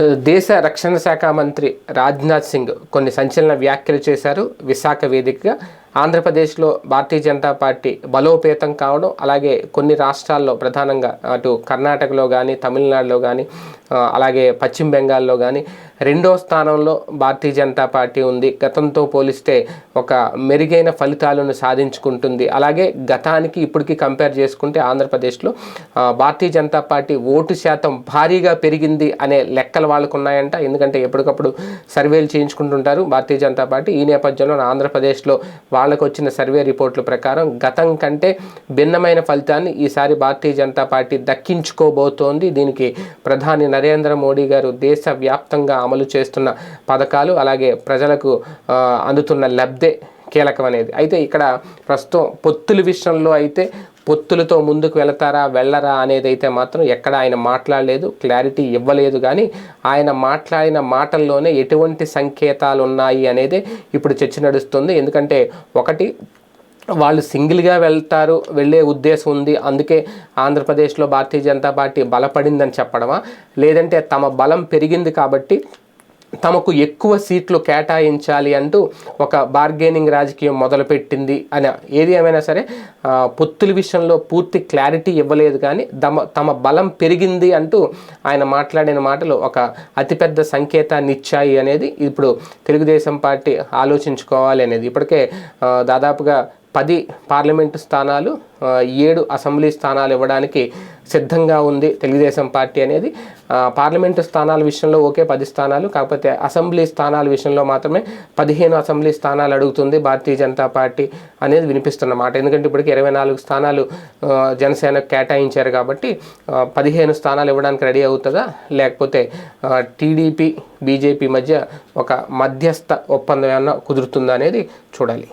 దేశ రక్షణ శాఖ మంత్రి రాజ్నాథ్ సింగ్ కొన్ని సంచలన వ్యాఖ్యలు చేశారు. విశాఖ వేదికగా ఆంధ్రప్రదేశ్లో భారతీయ జనతా పార్టీ బలోపేతం కావడం అలాగే కొన్ని రాష్ట్రాల్లో ప్రధానంగా అటు కర్ణాటకలో కానీ తమిళనాడులో కానీ అలాగే పశ్చిమ బెంగాల్లో కానీ రెండో స్థానంలో భారతీయ జనతా పార్టీ ఉంది. గతంతో పోలిస్తే ఒక మెరుగైన ఫలితాలను సాధించుకుంటుంది. అలాగే గతానికి ఇప్పటికి కంపేర్ చేసుకుంటే ఆంధ్రప్రదేశ్లో భారతీయ జనతా పార్టీ ఓటు శాతం భారీగా పెరిగింది అనే లెక్కలు వాళ్ళకు ఉన్నాయంట ఎందుకంటే ఎప్పటికప్పుడు సర్వేలు చేయించుకుంటుంటారు భారతీయ జనతా పార్టీ. ఈ నేపథ్యంలో ఆంధ్రప్రదేశ్లో వాళ్ళకు వచ్చిన సర్వే రిపోర్టుల ప్రకారం గతం కంటే భిన్నమైన ఫలితాన్ని ఈసారి భారతీయ జనతా పార్టీ దక్కించుకోబోతోంది. దీనికి ప్రధాని నరేంద్ర మోడీ గారు దేశవ్యాప్తంగా అమలు చేస్తున్న పథకాలు అలాగే ప్రజలకు అందుతున్న లబ్ధే కీలకం అనేది అయితే ఇక్కడ ప్రస్తుతం పొత్తుల విషయంలో అయితే పొత్తులతో ముందుకు వెళతారా వెళ్ళరా అనేది అయితే మాత్రం ఎక్కడ ఆయన మాట్లాడలేదు క్లారిటీ ఇవ్వలేదు. కానీ ఆయన మాట్లాడిన మాటల్లోనే ఎటువంటి సంకేతాలు ఉన్నాయి అనేది ఇప్పుడు చర్చ నడుస్తుంది. ఎందుకంటే ఒకటి వాళ్ళు సింగిల్గా వెళ్తారు వెళ్ళే ఉద్దేశం ఉంది. అందుకే ఆంధ్రప్రదేశ్లో భారతీయ జనతా పార్టీ బలపడిందని చెప్పడమా? లేదంటే తమ బలం పెరిగింది కాబట్టి తమకు ఎక్కువ సీట్లు కేటాయించాలి అంటూ ఒక బార్గెనింగ్ రాజకీయం మొదలుపెట్టింది అని ఏది ఏమైనా సరే పొత్తుల విషయంలో పూర్తి క్లారిటీ ఇవ్వలేదు కానీ తమ తమ బలం పెరిగింది అంటూ ఆయన మాట్లాడిన మాటలు ఒక అతిపెద్ద సంకేతాన్ని ఇచ్చాయి అనేది ఇప్పుడు తెలుగుదేశం పార్టీ ఆలోచించుకోవాలి అనేది. ఇప్పటికే దాదాపుగా పది పార్లమెంటు స్థానాలు ఏడు అసెంబ్లీ స్థానాలు ఇవ్వడానికి సిద్ధంగా ఉంది తెలుగుదేశం పార్టీ అనేది. పార్లమెంటు స్థానాల విషయంలో ఒకే పది స్థానాలు. కాకపోతే అసెంబ్లీ స్థానాల విషయంలో మాత్రమే పదిహేను అసెంబ్లీ స్థానాలు అడుగుతుంది భారతీయ జనతా పార్టీ అనేది వినిపిస్తున్నమాట ఎందుకంటే ఇప్పటికి ఇరవై నాలుగు స్థానాలు జనసేన జనసేనకు కేటాయించారు కాబట్టి పదిహేను స్థానాలు ఇవ్వడానికి రెడీ అవుతుందా? లేకపోతే టీడీపీ బీజేపీ మధ్య ఒక మధ్యస్థ ఒప్పందం ఏమన్నా కుదురుతుందా అనేది చూడాలి.